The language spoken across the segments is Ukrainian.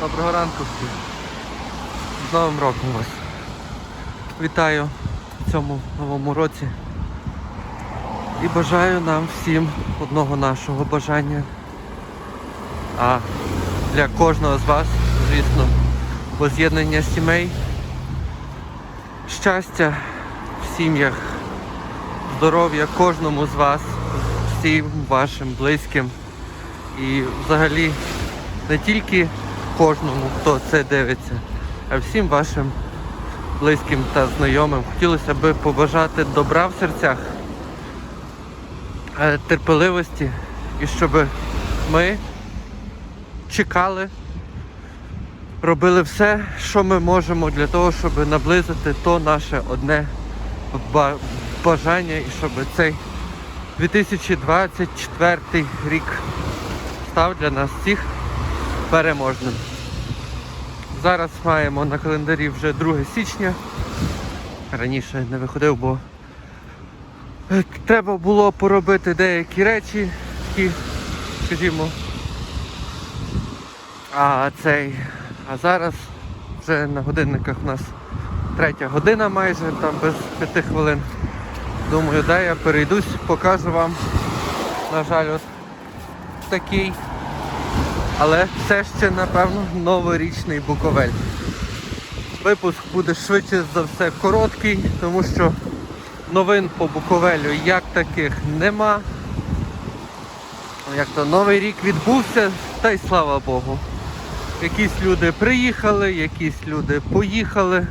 Доброго ранку всім. З Новим роком вас. Вітаю в цьому новому році. І бажаю нам всім одного нашого бажання. А для кожного з вас, звісно, воз'єднання сімей, щастя в сім'ях, здоров'я кожному з вас, всім вашим близьким. І взагалі не тільки кожному, хто це дивиться, а всім вашим близьким та знайомим. Хотілося б побажати добра в серцях, е, терпеливості і щоб ми чекали, робили все, що ми можемо для того, щоб наблизити то наше одне бажання і щоб цей 2024 рік став для нас всіх переможним. Зараз маємо на календарі вже 2 січня. Раніше не виходив, бо е, треба було поробити деякі речі, які, скажімо. А цей. А зараз вже на годинниках у нас третя година майже, там без п'яти хвилин. Думаю, дай я перейдусь, покажу вам. На жаль, от такий. Але це ще, напевно, новорічний Буковель. Випуск буде швидше за все короткий, тому що новин по Буковелю як таких нема. Як то новий рік відбувся, та й слава Богу. Якісь люди приїхали, якісь люди поїхали.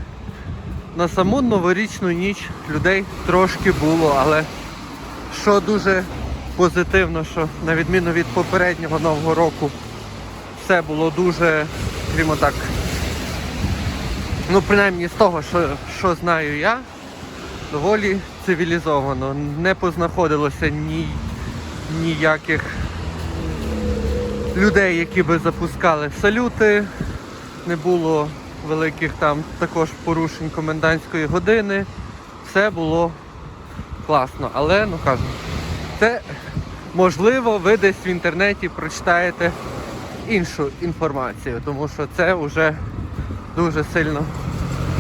На саму новорічну ніч людей трошки було, але що дуже позитивно, що на відміну від попереднього нового року все було дуже, скажімо так, ну принаймні з того, що, що знаю я, доволі цивілізовано. Не познаходилося ні, ніяких людей, які би запускали салюти, не було великих там також порушень комендантської години. Все було класно. Але, ну кажу, це можливо ви десь в інтернеті прочитаєте іншу інформацію, тому що це вже дуже сильно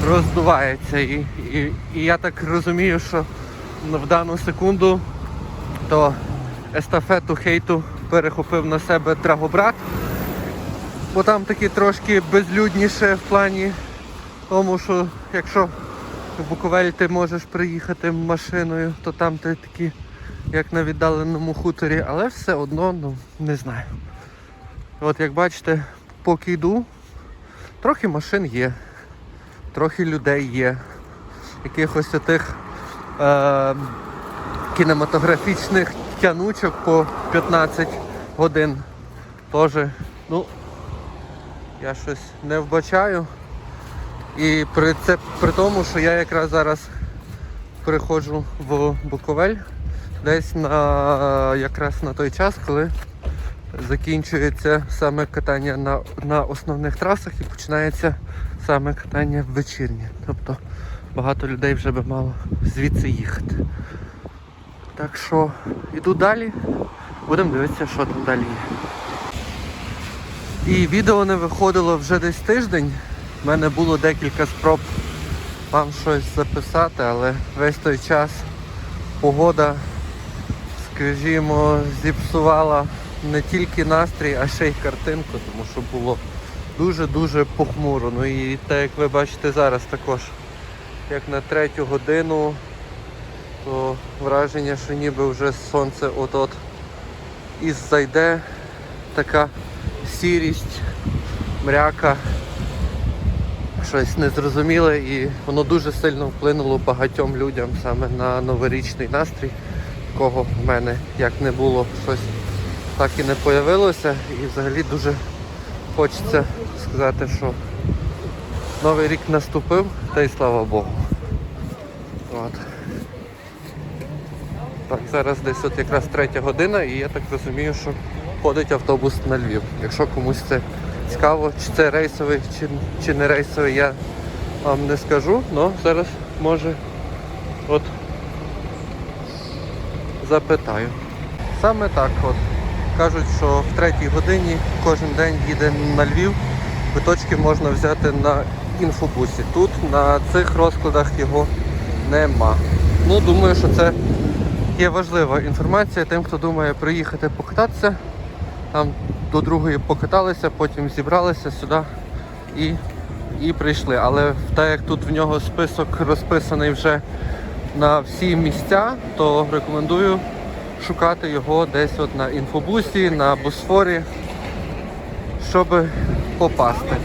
роздувається. І, і, і я так розумію, що в дану секунду то естафету хейту перехопив на себе Драгобрат, бо там таки трошки безлюдніше в плані тому, що якщо в Буковель ти можеш приїхати машиною, то там ти такі, як на віддаленому хуторі, але все одно, ну, не знаю. От як бачите, поки йду, трохи машин є, трохи людей є. Якихось отих е, кінематографічних тянучок по 15 годин. Теж, ну, я щось не вбачаю. І при, це при тому, що я якраз зараз переходжу в Буковель десь на якраз на той час, коли закінчується саме катання на, на основних трасах і починається саме катання вечірнє. Тобто багато людей вже би мало звідси їхати. Так що йду далі, будемо дивитися, що там далі є. І відео не виходило вже десь тиждень. У мене було декілька спроб вам щось записати, але весь той час погода, скажімо, зіпсувала не тільки настрій, а ще й картинку, тому що було дуже-дуже похмуро. Ну і так як ви бачите зараз також, як на третю годину, то враження, що ніби вже сонце от-от і зайде така сірість, мряка, щось незрозуміле і воно дуже сильно вплинуло багатьом людям саме на новорічний настрій, кого в мене як не було щось так і не появилося. І взагалі дуже хочеться сказати, що новий рік наступив, та й слава Богу. От. Так, зараз десь от якраз третя година і я так розумію, що ходить автобус на Львів. Якщо комусь це цікаво, чи це рейсовий, чи, чи не рейсовий, я вам не скажу, але зараз може от запитаю. Саме так от. Кажуть, що в третій годині кожен день їде на Львів квиточки можна взяти на інфобусі. Тут на цих розкладах його нема. Ну, думаю, що це є важлива інформація тим, хто думає приїхати покататися. Там до другої покаталися, потім зібралися сюди і, і прийшли. Але так як тут в нього список розписаний вже на всі місця, то рекомендую шукати його десь от на інфобусі, на босфорі, щоб попасти.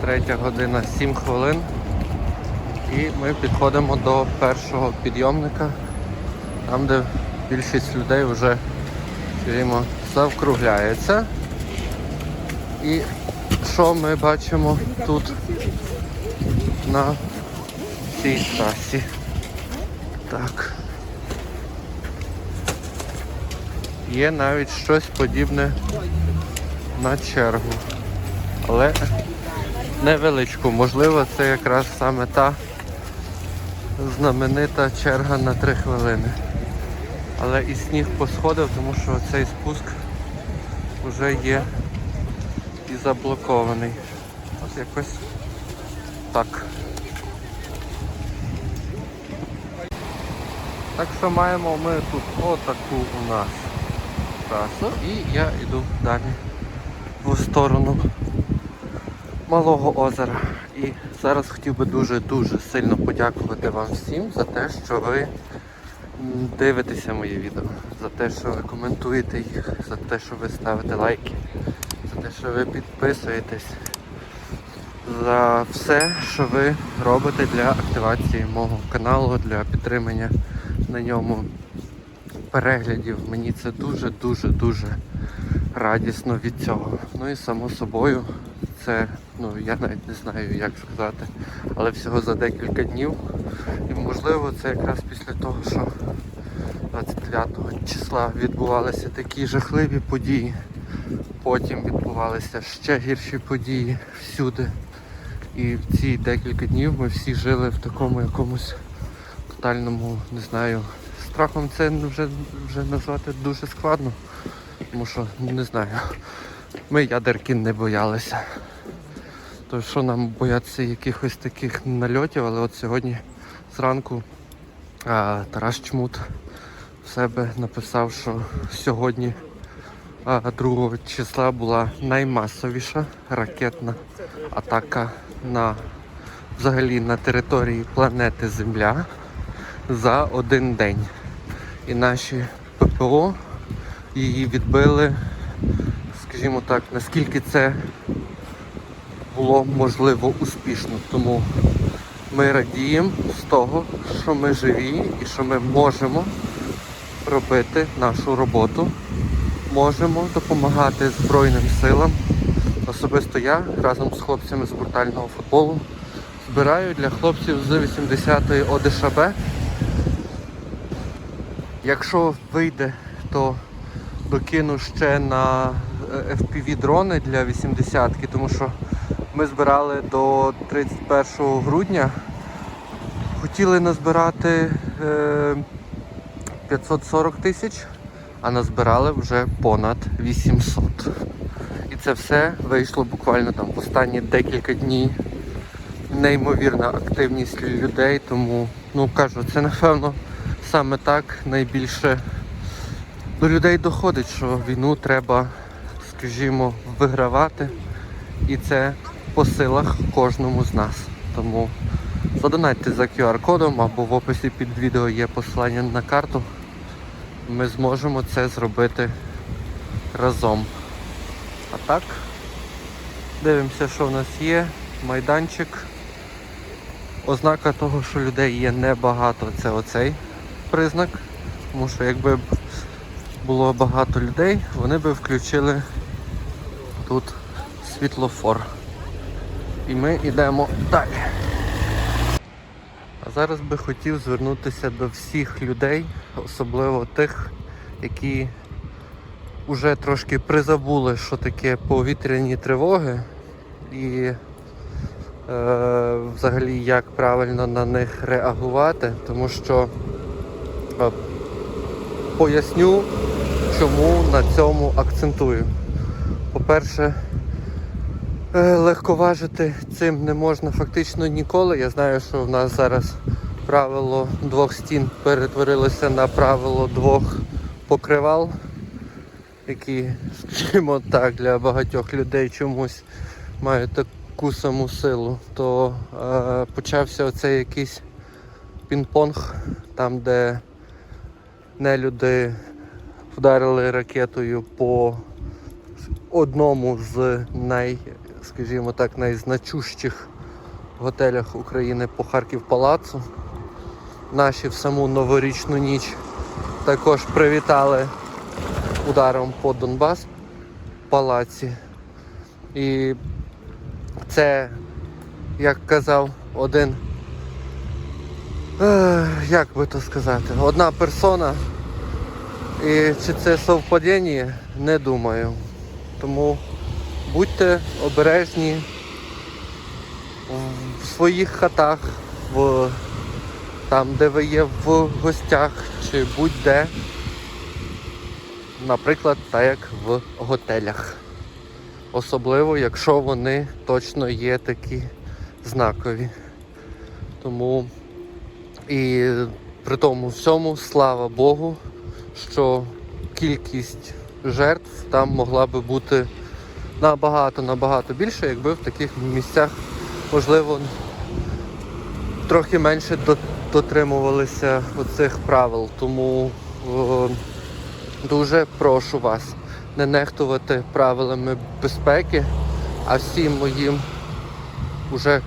Третя година 7 хвилин. І ми підходимо до першого підйомника, там де більшість людей вже скажімо, завкругляється. І що ми бачимо тут на цій трасі? Так. Є навіть щось подібне на чергу. Але невеличку. Можливо, це якраз саме та знаменита черга на 3 хвилини. Але і сніг посходив, тому що цей спуск вже є і заблокований. От якось так. Так що маємо ми тут отаку у нас трасу і я йду далі в сторону Малого озера. І зараз хотів би дуже-дуже сильно подякувати вам всім за те, що ви дивитеся мої відео, за те, що ви коментуєте їх, за те, що ви ставите лайки, за те, що ви підписуєтесь, за все, що ви робите для активації мого каналу, для підтримання на ньому переглядів. Мені це дуже-дуже дуже радісно від цього. Ну і само собою, це, ну я навіть не знаю, як сказати, але всього за декілька днів. І можливо це якраз після того, що 29 числа відбувалися такі жахливі події. Потім відбувалися ще гірші події всюди. І в ці декілька днів ми всі жили в такому якомусь тотальному, не знаю, страхом це вже, вже назвати дуже складно. Тому що, не знаю, ми ядерки не боялися. То що нам боятися якихось таких нальотів, але от сьогодні зранку а, Тарас Чмут в себе написав, що сьогодні а, 2 числа була наймасовіша ракетна атака на взагалі на території планети Земля за один день. І наші ППО її відбили, скажімо так, наскільки це було можливо успішно. Тому ми радіємо з того, що ми живі і що ми можемо робити нашу роботу, можемо допомагати Збройним силам. Особисто я разом з хлопцями з брутального футболу збираю для хлопців з 80-ї ОДШБ. Якщо вийде, то докину ще на е, FPV дрони для 80-ки, тому що ми збирали до 31 грудня. Хотіли назбирати е, 540 тисяч, а назбирали вже понад 800. І це все вийшло буквально там в останні декілька днів. Неймовірна активність людей, тому ну кажу, це напевно саме так найбільше до людей доходить, що війну треба, скажімо, вигравати. І це по силах кожному з нас. Тому задонатьте за QR-кодом або в описі під відео є посилання на карту. Ми зможемо це зробити разом. А так, дивимося, що в нас є. Майданчик. Ознака того, що людей є небагато, це оцей признак. Тому що якби було багато людей, вони би включили тут світлофор. І ми йдемо далі. А зараз би хотів звернутися до всіх людей, особливо тих, які вже трошки призабули, що таке повітряні тривоги і е, взагалі як правильно на них реагувати, тому що поясню, чому на цьому акцентую. По-перше, Е, Легковажити цим не можна фактично ніколи. Я знаю, що в нас зараз правило двох стін перетворилося на правило двох покривал, які, скажімо так, для багатьох людей чомусь мають таку саму силу. То е, почався оцей якийсь пінг-понг, там, де нелюди вдарили ракетою по одному з най, скажімо так, найзначущих готелях України по Харків Палацу. Наші в саму новорічну ніч також привітали ударом по Донбас палаці. І це, як казав один, як би то сказати, одна персона. І чи це совпадіння, не думаю. Тому будьте обережні в своїх хатах, в, там, де ви є в гостях, чи будь-де. Наприклад, так як в готелях. Особливо, якщо вони точно є такі знакові. Тому і при тому всьому, слава Богу, що кількість жертв там могла би бути набагато-набагато більше, якби в таких місцях, можливо, трохи менше до- дотримувалися оцих правил. Тому дуже прошу вас не нехтувати правилами безпеки, а всім моїм уже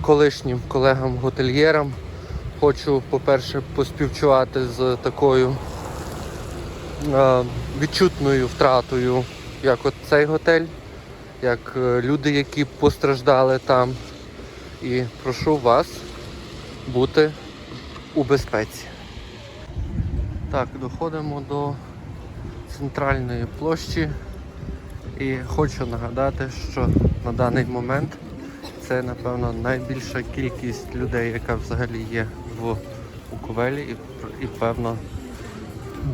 колишнім колегам-готельєрам хочу, по-перше, поспівчувати з такою е, відчутною втратою, як от цей готель, як е, люди, які постраждали там. І прошу вас бути у безпеці. Так, доходимо до центральної площі і хочу нагадати, що на даний момент це, напевно, найбільша кількість людей, яка взагалі є в Буковелі і, і певно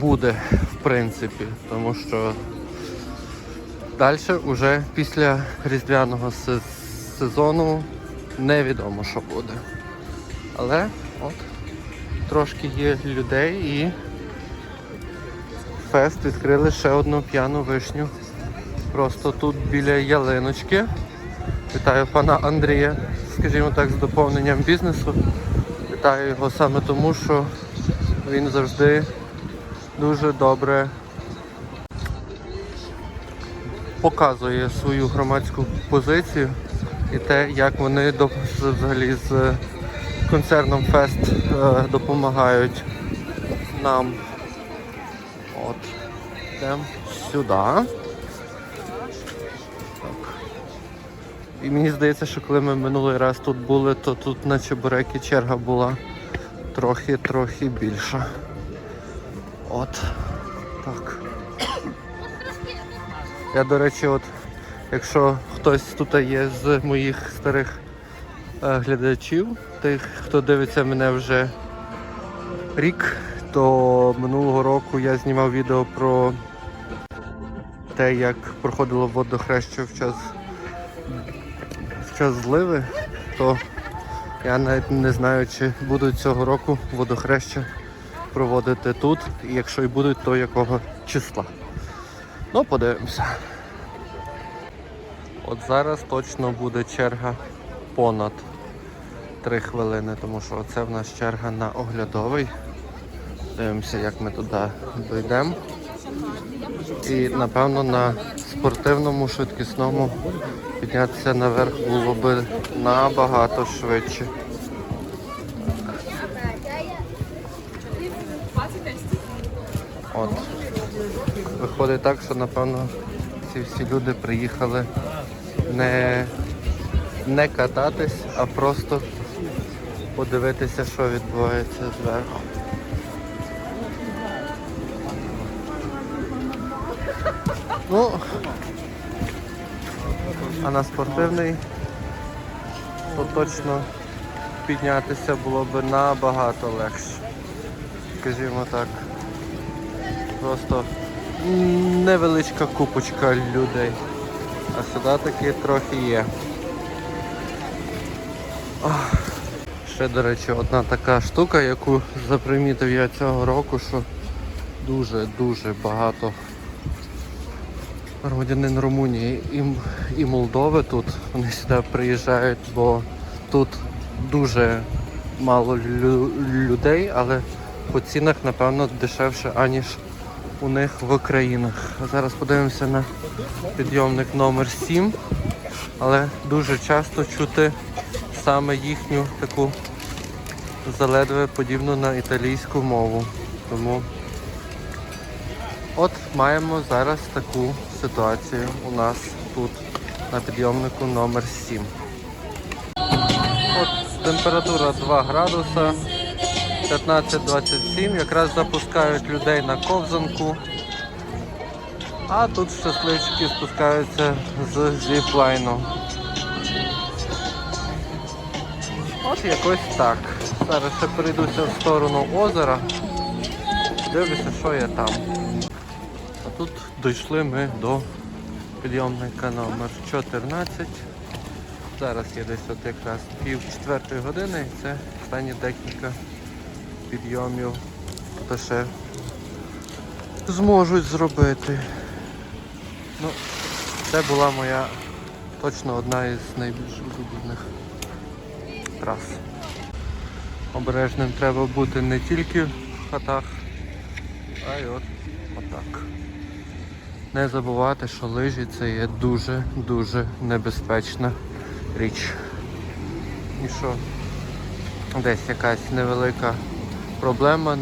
буде в принципі, тому що далі вже після різдвяного сезону невідомо, що буде. Але от трошки є людей і фест відкрили ще одну п'яну вишню. Просто тут біля ялиночки. Вітаю пана Андрія, скажімо так, з доповненням бізнесу. Вітаю його саме тому, що він завжди дуже добре показує свою громадську позицію і те, як вони взагалі з концерном Фест е, допомагають нам. От. Йдемо сюди. І мені здається, що коли ми минулий раз тут були, то тут на чебуреки черга була трохи-трохи більша. От. Так. Я, до речі, от, якщо хтось тут є з моїх старих е, глядачів, тих, хто дивиться мене вже рік, то минулого року я знімав відео про те, як проходило водохреще в час, час зливи, то я навіть не знаю, чи будуть цього року водохреща проводити тут, і якщо і будуть, то якого числа. Ну, подивимося. От зараз точно буде черга понад 3 хвилини, тому що це в нас черга на оглядовий. Дивимося, як ми туди дійдемо. І напевно на спортивному швидкісному піднятися наверх було би набагато швидше. От. Виходить так, що напевно ці всі люди приїхали не, не кататись, а просто подивитися, що відбувається зверху. Ну, а на спортивний то точно піднятися було б набагато легше. Скажімо так. Просто невеличка купочка людей. а сюди таки трохи є. Ах. Ще, до речі, одна така штука, яку запримітив я цього року, що дуже-дуже багато громадянин Румунії і, і Молдови тут. Вони сюди приїжджають, бо тут дуже мало лю- людей, але по цінах, напевно, дешевше, аніж у них в країнах. А зараз подивимося на підйомник номер 7, але дуже часто чути саме їхню таку заледве подібну на італійську мову. Тому от маємо зараз таку ситуацію у нас тут на підйомнику номер 7. От температура 2 градуса, 15-27, якраз запускають людей на ковзанку. А тут щасливчики спускаються з зіплайну. От якось так. Зараз ще перейдуся в сторону озера. Дивлюся, що є там. Дійшли ми до підйомника номер 14. Зараз є десь от якраз пів четвертої години і це останні декілька підйомів, хто ще зможуть зробити. Ну, це була моя точно одна із найбільш улюблених трас. Обережним треба бути не тільки в хатах, а й от отак. Не забувати, що лижі це є дуже-дуже небезпечна річ. І що десь якась невелика проблема,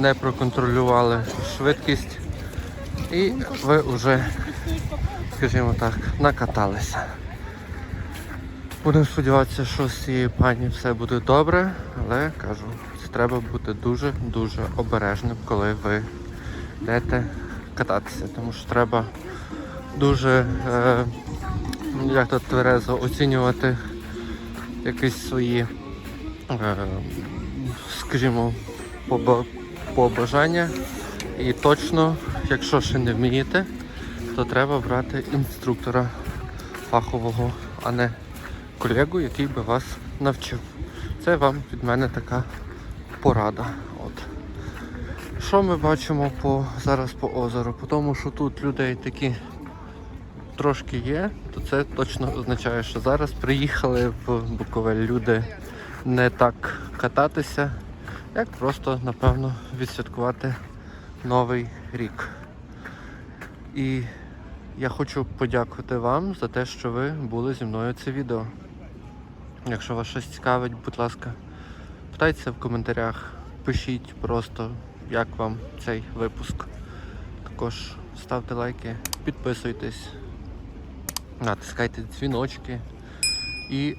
не проконтролювали швидкість і ви вже, скажімо так, накаталися. Будемо сподіватися, що з цією пані все буде добре, але кажу, треба бути дуже-дуже обережним, коли ви йдете кататися, тому що треба дуже е, як то тверезо оцінювати якісь свої, е, скажімо, побажання. І точно, якщо ще не вмієте, то треба брати інструктора фахового, а не колегу, який би вас навчив. Це вам від мене така порада. От. Що ми бачимо по, зараз по озеру? По тому, що тут людей такі трошки є, то це точно означає, що зараз приїхали в Буковель люди не так кататися, як просто, напевно, відсвяткувати Новий рік. І я хочу подякувати вам за те, що ви були зі мною це відео. Якщо вас щось цікавить, будь ласка, питайтеся в коментарях, пишіть просто, як вам цей випуск. Також ставте лайки, підписуйтесь, натискайте дзвіночки. І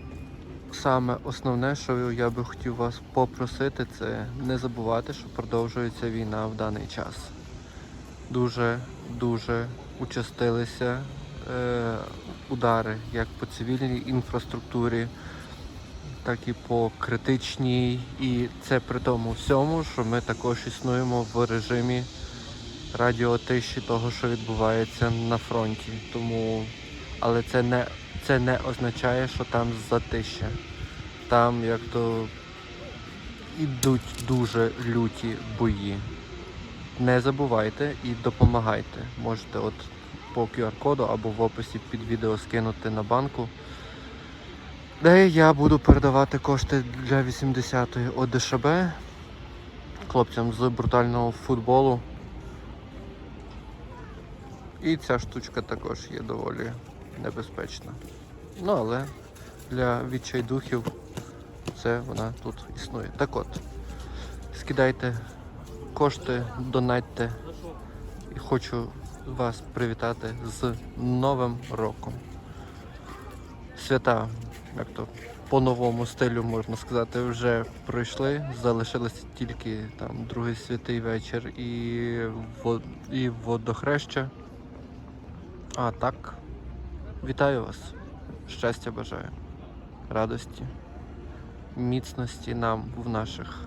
саме основне, що я би хотів вас попросити, це не забувати, що продовжується війна в даний час. Дуже дуже участилися е, удари як по цивільній інфраструктурі, так і по критичній. І це при тому всьому, що ми також існуємо в режимі радіотиші того, що відбувається на фронті. Тому, але це не, це не означає, що там затища. Там як то ідуть дуже люті бої. Не забувайте і допомагайте. Можете от по QR-коду або в описі під відео скинути на банку. Де я буду передавати кошти для 80-ї ОДШБ хлопцям з брутального футболу. І ця штучка також є доволі небезпечна. Ну але для відчайдухів це вона тут існує. Так от, скидайте кошти, донатьте. І хочу вас привітати з Новим роком. Свята, як то по новому стилю можна сказати, вже пройшли. Залишилося тільки там другий святий вечір і, во- і водохреща. А так, вітаю вас. Щастя бажаю, радості, міцності нам в наших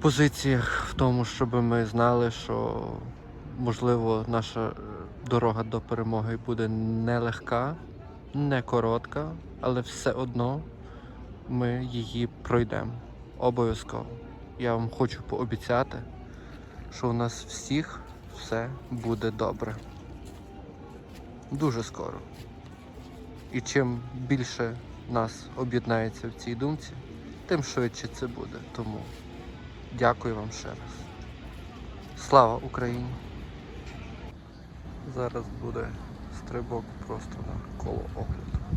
позиціях, в тому, щоб ми знали, що можливо наша е, дорога до перемоги буде нелегка, не коротка, але все одно ми її пройдемо. Обов'язково. Я вам хочу пообіцяти, що у нас всіх все буде добре. Дуже скоро. І чим більше нас об'єднається в цій думці, тим швидше це буде. Тому дякую вам ще раз. Слава Україні! Зараз буде стрибок просто на коло огляду.